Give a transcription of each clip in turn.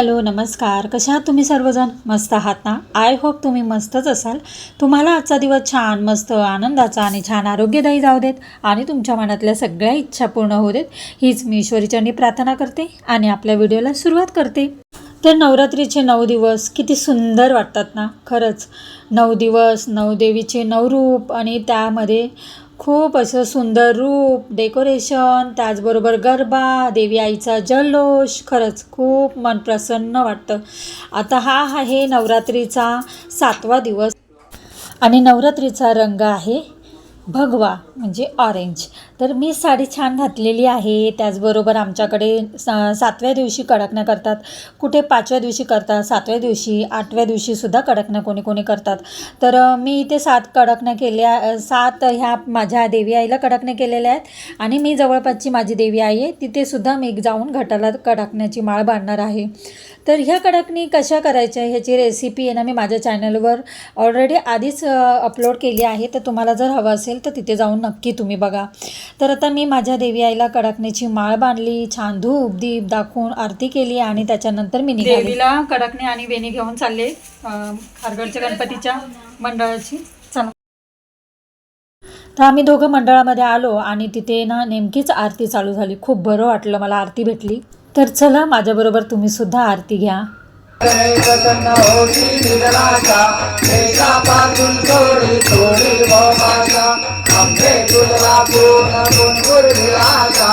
Hello नमस्कार. कशा आहात तुम्ही सर्वजण? मस्त आहात ना? आय होप तुम्ही मस्तच असाल. तुम्हाला आजचा दिवस छान मस्त आनंदाचा आणि छान आरोग्यदायी जाऊ देत आणि तुमच्या मनातल्या सगळ्या इच्छा पूर्ण होऊ देत हीच मी ईश्वरीचरणी प्रार्थना करते आणि आपल्या व्हिडिओला सुरुवात करते. तर नवरात्रीचे नऊ दिवस किती सुंदर वाटतात ना? खरंच. नऊ दिवस नऊ देवीचे नऊ रूप आणि त्यामध्ये खूप असं सुंदर रूप डेकोरेशन त्याचबरोबर गरबा देवी आईचा जल्लोष खरंच खूप मन प्रसन्न वाटतं. आता हा आहे नवरात्रीचा सातवा दिवस. आणि नवरात्रीचा रंग आहे भगवा म्हणजे ऑरेंज तर मी साडी छान घातलेली आहे. त्याचबरोबर आमच्याकडे सा सातव्या दिवशी कडकण्या करतात. कुठे पाचव्या दिवशी करतात सातव्या दिवशी आठव्या दिवशीसुद्धा कडकण्या कोणी कोणी करतात. तर मी इथे सात कडकण्या केल्या सात ह्या माझ्या देवी आईला कडकण्या केलेल्या आहेत. आणि मी जवळपासची माझी देवी आई आहे. तिथेसुद्धा मी जाऊन घटाला कडकण्याची माळ बांधणार आहे. तर ह्या कडकणी कशा करायच्या ह्याची रेसिपी आहे ना मी माझ्या चॅनलवर ऑलरेडी आधीच अपलोड केली आहे. तर तुम्हाला जर हवं असेल तर तिथे जाऊन नक्की तुम्ही बघा. तर आता मी माझ्या देवी आईला कडकण्याची माळ बांधली छान धूप दीप दाखवून आरती केली आणि त्याच्यानंतर मी निघाली. देवीला कडकणी आणि वेणी घेऊन चालले खारगडच्या गणपतीच्या मंडळाची. चला. तर आम्ही दोघं मंडळामध्ये आलो आणि तिथे ना नेमकीच आरती चालू झाली. खूप बरं वाटलं मला आरती भेटली. तर चला माझ्याबरोबर तुम्ही सुद्धा आरती घ्या. प्रसन्न होती एका पासून थोडी थोडी भोमाचा तुला पूर्ण गुणगुर विलासा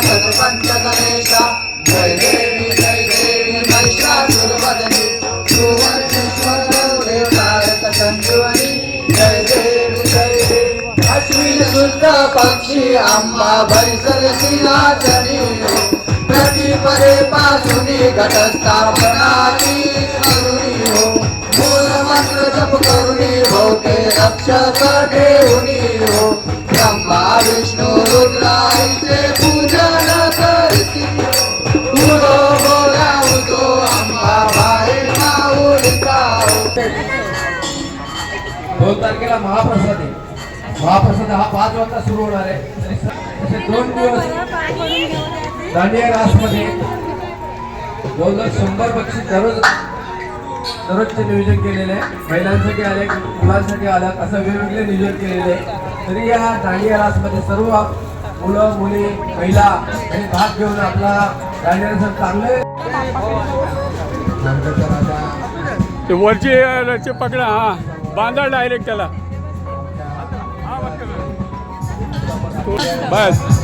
सतपंच गणेशा जय देवी जय देवी महिषासुरवदनी सुवर्णेश्वर संजीवनी जय देवी जय अश्विन शुद्ध पक्षी आंबा भैसल सिंहासनी प्रति परे पासुनी घटस्थापनाची करुणी हो. मूल मंत्र जप करुणी हो, भोके रक्षक ठेवणी हो. ब्रह्मा विष्णू रुद्राईचे पूजन करती हो. तुझो बोला उतो अंबा बाहेर माऊलिका दोन तारखेला महाप्रसाद आहे. महाप्रसाद हा पाच वाजता सुरू होणार आहे. दोन दिवस दांडिया रासमध्ये जवळजवळ शंभर बक्षीस दररोज दररोजचे नियोजन केलेले आहे. महिलांसाठी आले मुलांसाठी आल्या असं वेगवेगळे नियोजन केलेले आहे. तरी या दांडिया रासमध्ये सर्व मुलं मुली महिला आणि भाग घेऊन आपला दांडिया रास चांगले ते वरचे पकडा हा बांधा डायरेक्ट त्याला. બસ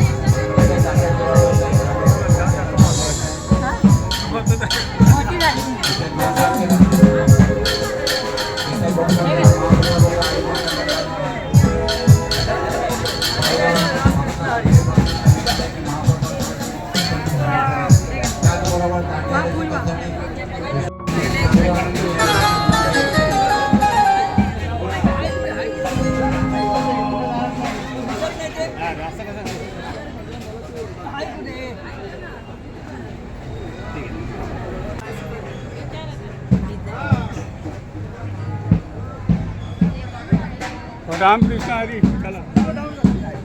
हो, रामकृष्ण हरी चला.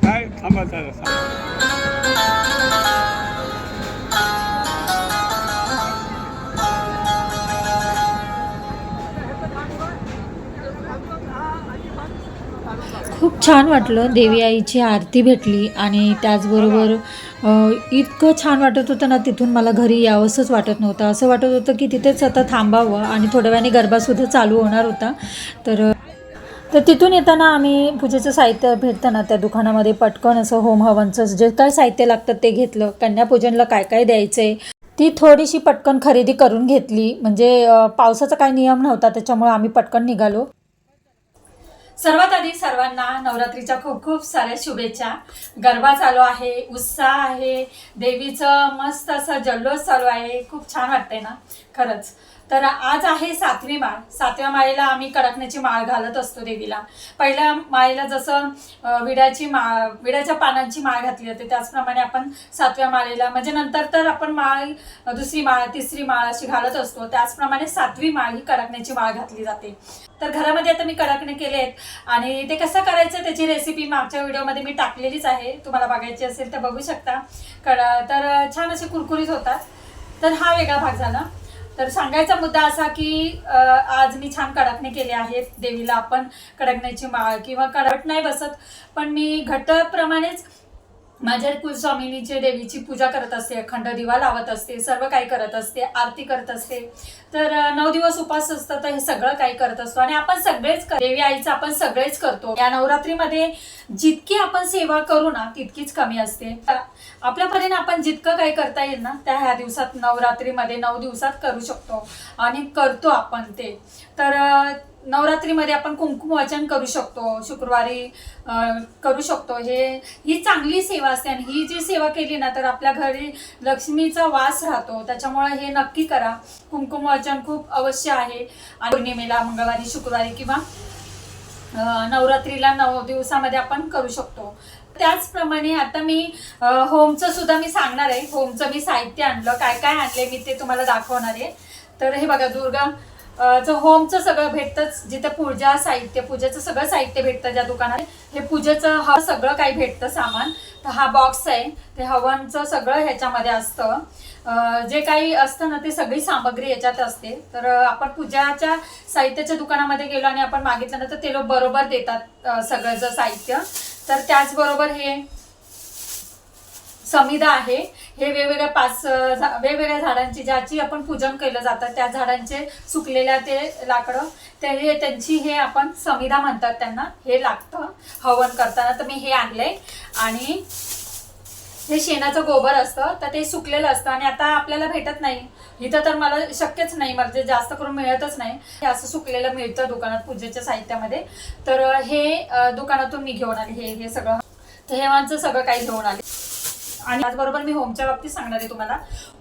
काय थांबा चला खूप छान वाटलं देवी आईची आरती भेटली आणि त्याचबरोबर इतकं छान वाटत होतं ना तिथून मला घरी यावंसंच वाटत नव्हतं. असं वाटत होतं की तिथेच आता थांबावं आणि थोड्या वेळाने गरबासुद्धा चालू होणार होता. तर तर तिथून येताना आम्ही पूजेचं साहित्य भेटताना त्या दुकानामध्ये पटकन असं होम हवनचं जे काय साहित्य लागतं ते घेतलं. कन्यापूजनला काय काय द्यायचं? आहे ती थोडीशी पटकन खरेदी करून घेतली. म्हणजे पावसाचा काही नियम नव्हता त्याच्यामुळे आम्ही पटकन निघालो. सर्वात आधी सर्वांना नवरात्रीच्या खूप खूप साऱ्या शुभेच्छा. गरबा चालू आहे उत्साह आहे. देवीचं मस्त असं जल्लोष चालू आहे. खूप छान वाटतंय ना. खरंच. तर आज आहे सातवी माळ सातव्या माळेला आम्ही कडकण्याची माळ घालत असतो देवीला. पहिल्या माळेला जसं विड्याची माळ विड्याच्या पानांची माळ घातली जाते त्याचप्रमाणे आपण सातव्या माळेला म्हणजे नंतर तर आपण माळ दुसरी माळ तिसरी माळ अशी घालत असतो. त्याचप्रमाणे सातवी माळ ही कडकण्याची माळ घातली जाते. तर घरामध्ये आता मी कडकणे आहेत आणि ते कसं करायचं त्याची रेसिपी मागच्या व्हिडिओमध्ये मी टाकलेलीच आहे. तुम्हाला बघायची असेल तर बघू शकता. कड तर छान असे कुरकुरीत होतात. तर हा वेगळा भाग झाला. तर सांगायचा मुद्दा असा की आज मी छान कडकणे केले आहेत. देवीला आपण कडकण्याची माळ किंवा कडक नाही बसत पण मी घटप्रमाणेच माझ्या कुलस्वामिनीचे देवीची पूजा करत असते अखंड दिवा लावत असते सर्व काही करत असते आरती करत असते. तर नऊ दिवस उपास असतं तर हे सगळं काही करत असतो. आणि आपण सगळेच देवी आईचं आपण सगळेच करतो. या नवरात्रीमध्ये जितकी आपण सेवा करू ना तितकीच कमी असते. आपल्या परीने आपण जितकं काही करता येईल ना त्या ह्या दिवसात नवरात्रीमध्ये नऊ दिवसात करू शकतो. आणि करतो आपण ते. तर नवरात्रीमध्ये आपण कुंकुम वाचन करू शकतो शुक्रवारी करू शकतो. हे ही चांगली सेवा असते आणि ही जी सेवा केली ना तर आपल्या घरी लक्ष्मीचा वास राहतो. त्याच्यामुळे हे नक्की करा. कुंकुम वाचन खूप अवश्य आहे. आणि पौर्णिमेला मंगळवारी शुक्रवारी किंवा नवरात्रीला नऊ दिवसामध्ये आपण करू शकतो. त्याचप्रमाणे आता मी होमचं सुद्धा मी सांगणार आहे. होमचं मी साहित्य आणलं. काय काय आणले मी ते तुम्हाला दाखवणार आहे. तर हे बघा दुर्गा जो होमचं सगळं भेटतंच जिथे पूजा साहित्य पूजेचं सगळं साहित्य भेटतं ज्या दुकानात. हे पूजेचं हा सगळं काही भेटतं सामान. तर हा बॉक्स आहे. ते हवनचं सगळं ह्याच्यामध्ये असतं. जे काही असतं ना ते सगळी सामग्री याच्यात असते. तर आपण पूजाच्या साहित्याच्या दुकानामध्ये गेलो आणि आपण मागितलं ना तर ते लोक बरोबर देतात सगळं जर साहित्य. तर त्याचबरोबर हे समिधा आहे. हे वेगवेगळ्या पाच झा- वेगवेगळ्या झाडांची ज्याची आपण पूजन केलं जातं त्या झाडांचे सुकलेल्या ते लाकडं ते हे त्यांची हे आपण समिधा म्हणतात त्यांना. हे लागतं हवन करताना तर मी हे आणलंय. आणि हे शेणाचं गोबर असतं तर ते सुकलेलं असतं आणि आता आपल्याला भेटत नाही. इथं तर मला शक्यच नाही म्हणजे जास्त करून मिळतच नाही. हे असं सुकलेलं मिळतं दुकानात पूजेच्या साहित्यामध्ये. तर हे दुकानातून मी घेऊन आले हे हे सगळं. तर हे सगळं काही घेऊन आले. आणि त्याचबरोबर मी होमच्या बाबतीत सांगणार आहे तुम्हाला.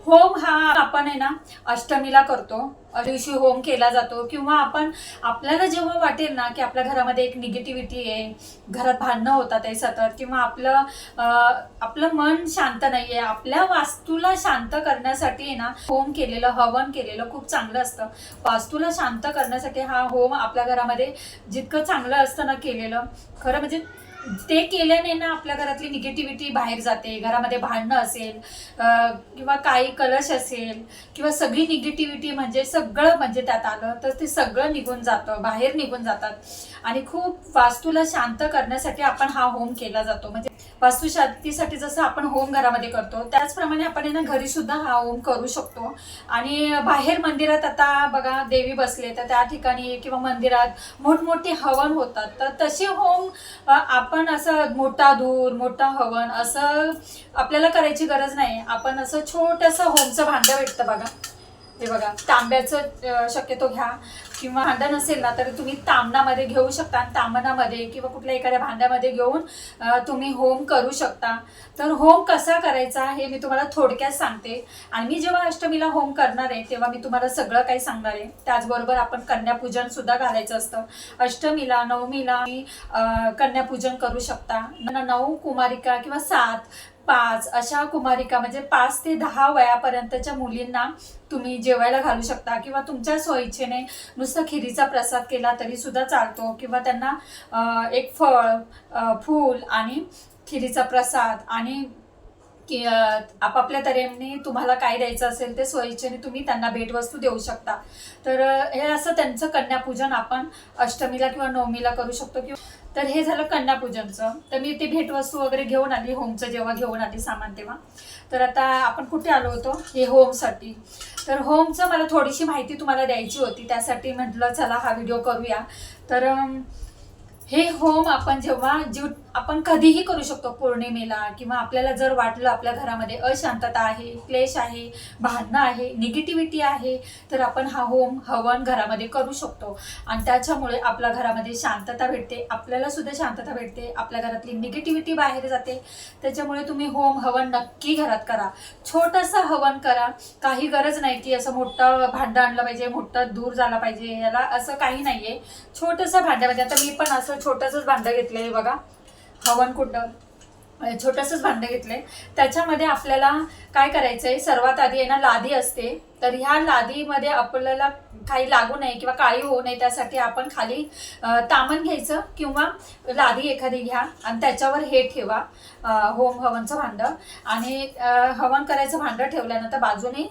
होम हा आपण आहे ना अष्टमीला करतो. दिवशी होम केला जातो किंवा आपण आपल्याला जेव्हा वाटेल ना की आपल्या घरामध्ये एक निगेटिव्हिटी आहे घरात भांडणं होतात आहे सतत किंवा आपलं आपलं मन शांत नाही आहे आपल्या वास्तूला शांत करण्यासाठी आहे ना होम केलेलं हवन केलेलं खूप चांगलं असतं. वास्तूला शांत करण्यासाठी हा होम आपल्या घरामध्ये जितकं चांगलं असतं ना केलेलं खरं म्हणजे ते केल्याने ना आपल्या घरातली निगेटिव्हिटी बाहेर जाते घरामध्ये भांडणं असेल किंवा काही कलश असेल किंवा सगळी निगेटिव्हिटी म्हणजे सगळं म्हणजे त्यात आलं तर ते सगळं निघून जातं बाहेर निघून जातात. आणि खूप वास्तूला शांत करण्यासाठी आपण हा होम केला जातो. म्हणजे वास्तुशांतीसाठी जसं आपण होम घरामध्ये करतो त्याचप्रमाणे आपण आहे ना घरी सुद्धा हा होम करू शकतो. आणि बाहेर मंदिरात आता बघा देवी बसले तर त्या ठिकाणी किंवा मंदिरात मोठमोठे हवन होतात. तर तसे होम आपण आपण असं मोठा धूर मोठा हवन असं आपल्याला करायची गरज नाही. आपण असं छोटंसं होमचं भांडं भेटतं बघा. हे बघा तांब्याचं शक्यतो घ्या. किंवा भांडण नसेल ना तर तुम्ही तांबणामध्ये घेऊ शकता. तांबणामध्ये किंवा कुठल्या एखाद्या भांड्यामध्ये घेऊन तुम्ही होम करू शकता. तर होम कसा करायचा हे मी तुम्हाला थोडक्यात सांगते. आणि मी जेव्हा अष्टमीला होम करणार आहे तेव्हा मी तुम्हाला सगळं काही सांगणार आहे. त्याचबरोबर आपण कन्यापूजन सुद्धा घालायचं असतं. अष्टमीला नवमीला मी कन्यापूजन करू शकता. नऊ कुमारिका किंवा सात पाच अशा कुमारिका म्हणजे पाच ते दहा वयापर्यंतच्या मुलींना तुम्ही जेवायला घालू शकता किंवा तुमच्या सोयीच्छेने नुसतं खिरीचा प्रसाद केला तरी सुद्धा चालतो किंवा त्यांना एक फळ फूल आणि खिरीचा प्रसाद आणि की आपापल्या तऱ्हेने तुम्हाला काय द्यायचं असेल ते सोयीचेने तुम्ही त्यांना भेटवस्तू देऊ शकता. तर हे असं त्यांचं कन्यापूजन आपण अष्टमीला किंवा नवमीला करू शकतो किंवा तर हे झालं कन्यापूजनचं. तर मी ते भेटवस्तू वगैरे घेऊन आली होमचं जेव्हा घेऊन आली सामान तेव्हा. तर आता आपण कुठे आलो होतो? हे होमसाठी. तर होमचं मला थोडीशी माहिती तुम्हाला द्यायची होती त्यासाठी म्हटलं चला हा व्हिडिओ करूया. तर हे होम आपण जेव्हा जीव आपण कधीही करू शकतो पौर्णिमेला किंवा आपल्याला जर वाटलं आपल्या घरामध्ये अशांतता आहे क्लेश आहे भांडणं आहे निगेटिव्हिटी आहे तर आपण हा होम हवन घरामध्ये करू शकतो. आणि त्याच्यामुळे आपल्या घरामध्ये शांतता भेटते आपल्याला सुद्धा शांतता भेटते आपल्या घरातली निगेटिव्हिटी बाहेर जाते. त्याच्यामुळे तुम्ही होम हवन नक्की घरात करा. छोटंसं हवन करा. काही गरज नाही की असं मोठं भांडं आणलं पाहिजे मोठं दूर झालं पाहिजे याला असं काही नाही आहे छोटंसं भांड्यामध्ये म्हणजे आता मी पण असं छोटंसंच भांडं घेतलंय बघा. हवन कुंड छोटंसंच भांडं घेतलंय. त्याच्यामध्ये आपल्याला काय करायचंय? सर्वात आधी आहे ना लादी असते. तर ह्या लादीमध्ये आपल्याला काही लागू नये किंवा काळी होऊ नये त्यासाठी आपण खाली तामण घ्यायचं किंवा लादी एखादी घ्या आणि त्याच्यावर हे ठेवा होम हवनचं भांडं. आणि हवन करायचं भांडं ठेवल्यानंतर बाजूने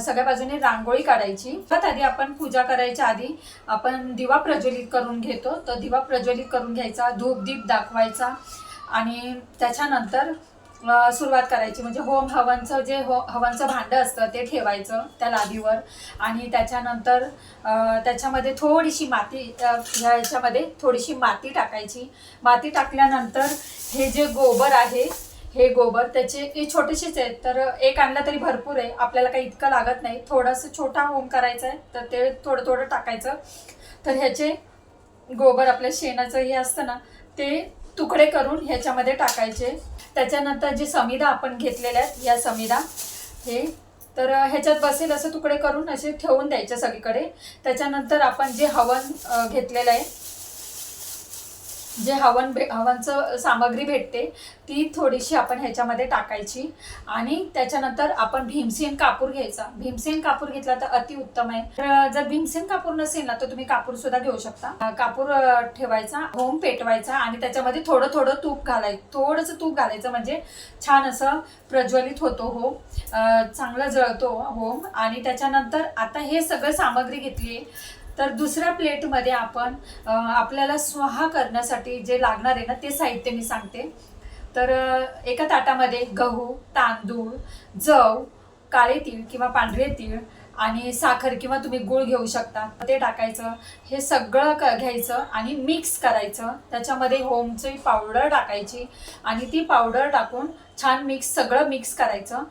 सगळ्या बाजूने रांगोळी काढायची. त्यात आधी आपण पूजा करायच्या आधी आपण दिवा प्रज्वलित करून घेतो. तर दिवा प्रज्वलित करून घ्यायचा धूप दीप दाखवायचा आणि त्याच्यानंतर सुरुवात करायची. म्हणजे होम हवनचं जे हो हवनचं भांडं असतं ते ठेवायचं त्या लादीवर. आणि त्याच्यानंतर त्याच्यामध्ये थोडीशी माती ह्या ह्याच्यामध्ये थोडीशी माती टाकायची. माती टाकल्यानंतर हे जे गोबर आहे हे गोबर त्याचे हे छोटेसेच आहेत. तर एक आणला तरी भरपूर आहे. आपल्याला काही इतकं लागत नाही. थोडंसं छोटा होम करायचं आहे तर ते थोडं थोडं टाकायचं. तर ह्याचे गोबर आपल्या शेणाचं हे असतं ना ते तुकडे करून ह्याच्यामध्ये टाकायचे. त्याच्यानंतर जे समिधा आपण घेतलेल्या आहेत या समिधा हे तर ह्याच्यात बसेल असं तुकडे करून असे ठेवून द्यायचे सगळीकडे. त्याच्यानंतर आपण जे हवन घेतलेलं आहे जे हवन भे हवनचं सामग्री भेटते ती थोडीशी आपण ह्याच्यामध्ये टाकायची. आणि त्याच्यानंतर आपण भीमसेन कापूर घ्यायचा. भीमसेन कापूर घेतला तर अतिउत्तम आहे. तर जर भीमसेन कापूर नसेल ना तर तुम्ही कापूर सुद्धा घेऊ शकता. कापूर ठेवायचा होम पेटवायचा आणि त्याच्यामध्ये थोडं थोडं तूप घालायचं थोडंसं तूप घालायचं म्हणजे छान असं प्रज्वलित होतो होम चांगला जळतो होम आणि त्याच्यानंतर आता हे सगळं सामग्री घेतली तर दुसऱ्या प्लेटमध्ये आपण आपल्याला स्वाहा करण्यासाठी जे लागणार आहे ना ते साहित्य मी सांगते. तर एका ताटामध्ये गहू तांदूळ जव काळे तीळ किंवा पांढरे तीळ आणि साखर किंवा तुम्ही गूळ घेऊ शकता. ते टाकायचं हे सगळं क घ्यायचं आणि मिक्स करायचं. त्याच्यामध्ये होमची पावडर टाकायची आणि ती पावडर टाकून छान मिक्स सगळं मिक्स करायचं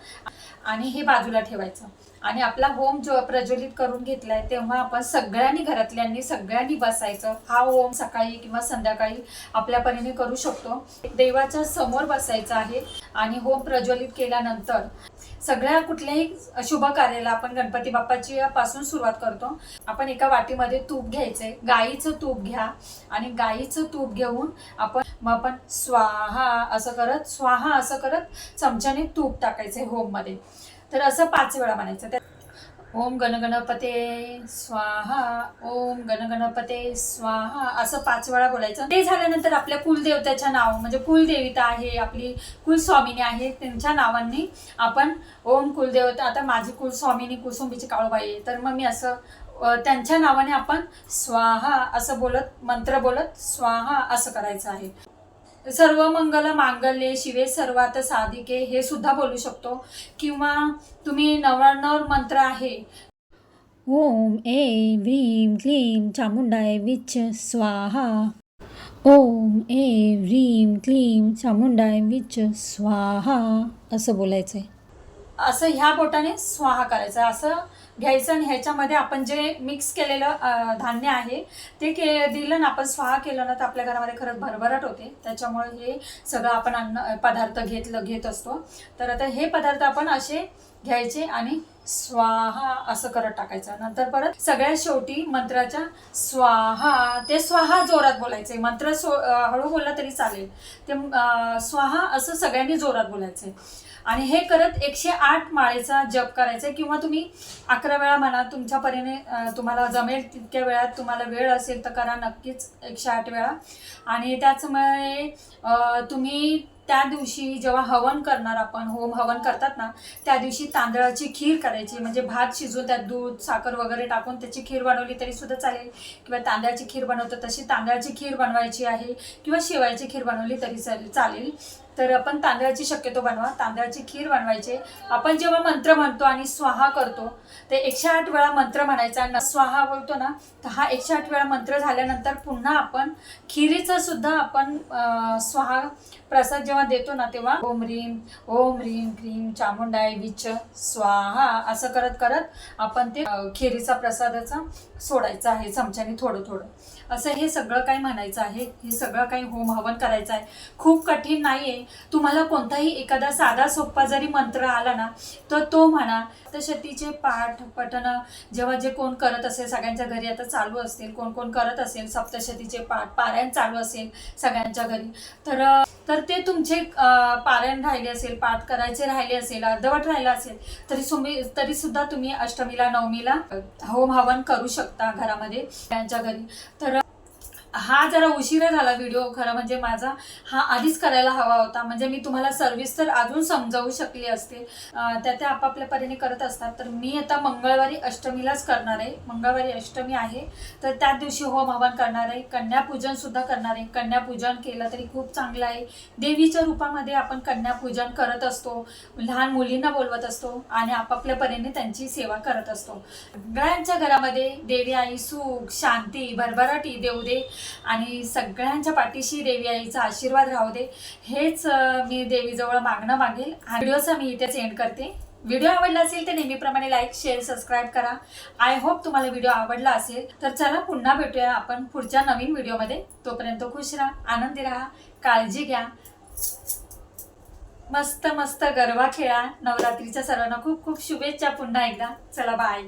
आणि हे बाजूला ठेवायचं. आणि आपला होम जो प्रज्वलित करून घेतलाय तेव्हा आपण सगळ्यांनी घरातल्यांनी सगळ्यांनी बसायचं. हा होम सकाळी किंवा संध्याकाळी आपल्या परीने करू शकतो. देवाच्या समोर बसायचं आहे आणि होम प्रज्वलित केल्यानंतर सगळ्या कुठल्याही शुभ कार्याला आपण गणपती बाप्पाची पासून सुरुवात करतो. आपण एका वाटीमध्ये तूप घ्यायचंय. गाईचं तूप घ्या आणि गाईचं तूप घेऊन आपण मग आपण स्वाहा असं करत स्वाहा असं करत चमच्याने तूप टाकायचंय होममध्ये. तर असं पाच वेळा म्हणायचं. त्या- ओम गणगणपते स्वाहा ओम गणगणपते स्वाहा असं पाच वेळा बोलायचं. ते झाल्यानंतर आपल्या कुलदेवतेच्या नाव म्हणजे कुलदेविता आहे आपली कुलस्वामिनी आहे त्यांच्या नावांनी आपण ओम कुलदेवता आता माझी कुलस्वामिनी कुसुंबीची काळूबाई आहे. तर मग मी असं त्यांच्या नावाने आपण स्वाहा असं बोलत मंत्र बोलत स्वाहा असं करायचं आहे. सर्व मंगल मांगल्ये शिवे सर्वात साधिके हे सुद्धा बोलू शकतो. किंवा तुम्ही नवरानवर मंत्र आहे. ओम ए व्रीं क्लीं चामुंडाय विच स्वाहा. ओम ए व्रीं क्लीं चामुंडाय विच स्वाहा. असं बोलायचं आहे असं ह्या बोटाने स्वाहा करायचं. असं घ्यायचं आणि ह्याच्यामध्ये आपण जे मिक्स केलेलं धान्य आहे ते के दिलं ना आपण स्वाहा केलं ना तर आपल्या घरामध्ये खरंच भरभराट होते. त्याच्यामुळे हे सगळं आपण अन्न पदार्थ घेतलं घेत असतो. तर आता हे पदार्थ आपण असे घ्यायचे आणि स्वाहा असं करत टाकायचं. नंतर परत सगळ्यात शेवटी मंत्राच्या स्वाहा ते स्वाहा जोरात बोलायचे. मंत्र सो हळू बोलला तरी चालेल. ते स्वाहा असं सगळ्यांनी जोरात बोलायचे. आणि हे करत एकशे आठ माळेचा जप करायचा किंवा तुम्ही अकरा वेळा म्हणा तुमच्या परीने तुम्हाला जमेल तितक्या वेळात तुम्हाला वेळ असेल तर करा नक्कीच एकशे आठ वेळा. आणि त्याचमुळे तुम्ही त्या दिवशी जेव्हा हवन करणार आपण होम हवन करतात ना त्या दिवशी तांदळाची खीर करायची. म्हणजे भात शिजवून त्यात दूध साखर वगैरे टाकून त्याची खीर बनवली तरी सुद्धा चालेल. किंवा तांदळाची खीर बनवतो तशी तांदळाची खीर बनवायची आहे. किंवा शेवायची खीर बनवली तरी चालेल चालेल. तर आपण तांदळाची शक्यतो बनवा. तांदळाची खीर बनवायची. आपण जेव्हा मंत्र म्हणतो आणि स्वाहा करतो ते एकशे आठ वेळा मंत्र म्हणायचा न स्वाहा बोलतो ना तर हा एकशे आठ वेळा मंत्र झाल्यानंतर पुन्हा आपण खिरीचं सुद्धा आपण स्वाहा प्रसाद जेव्हा देतो ना तेव्हा ओम रीम ओम रीम क्रीम चामुंडाय विच स्वाहा असं करत करत आपण ते खिरीचा प्रसादाचा सोडायचा आहे चमच्याने थोडं थोडं. असं हे सगळं काही म्हणायचं आहे. हे सगळं काही होम हवन करायचं आहे. खूप कठीण नाही आहे तुम्हाला कोणताही एखादा साधा सोप्पा जरी मंत्र आला ना तर तो म्हणा. तर शतीचे पाठ पठन जेव्हा जे कोण करत असेल सगळ्यांच्या घरी आता चालू असतील कोण कोण करत असेल सप्तशतीचे पाठ पारायण चालू असेल सगळ्यांच्या घरी. तर तर ते तुमचे पारायण राहिले असेल पाठ करायचे राहिले असेल अर्धवट राहिलं असेल तरी तुम्ही तरी सुद्धा तुम्ही अष्टमीला नवमीला होम हवन करू शकता घरामध्ये त्यांच्या घरी. तर हा जरा उशिरा झाला व्हिडिओ खरं म्हणजे माझा. हा आधीच करायला हवा होता. म्हणजे मी तुम्हाला सर्व्हिस तर अजून समजावू शकली असते. त्या त्या आपापल्या परीने करत असतात. तर मी आता मंगळवारी अष्टमीलाच करणार आहे. मंगळवारी अष्टमी आहे. तर त्या दिवशी होम हवन करणार आहे. कन्यापूजनसुद्धा करणार आहे. कन्यापूजन केलं तरी खूप चांगलं आहे. देवीच्या रूपामध्ये आपण कन्यापूजन करत असतो. लहान मुलींना बोलवत असतो आणि आपापल्या परीने त्यांची सेवा करत असतो. सगळ्यांच्या घरामध्ये देवी आई सुख शांती भरभराटी देऊ दे आणि सगळ्यांच्या पाठीशी देवी आईचा आशीर्वाद राहू दे. हेच मी देवीजवळ मागणं मागेल. हा व्हिडिओचा मी इथेच एंड करते. व्हिडिओ आवडला असेल तर नेहमीप्रमाणे लाईक शेअर सबस्क्राईब करा. आय होप तुम्हाला व्हिडिओ आवडला असेल तर चला पुन्हा भेटूया आपण पुढच्या नवीन व्हिडिओमध्ये. तोपर्यंत खुश राहा आनंदी राहा काळजी घ्या. मस्त मस्त गरबा खेळा. नवरात्रीच्या सर्वांना खूप खूप शुभेच्छा पुन्हा एकदा. चला बाय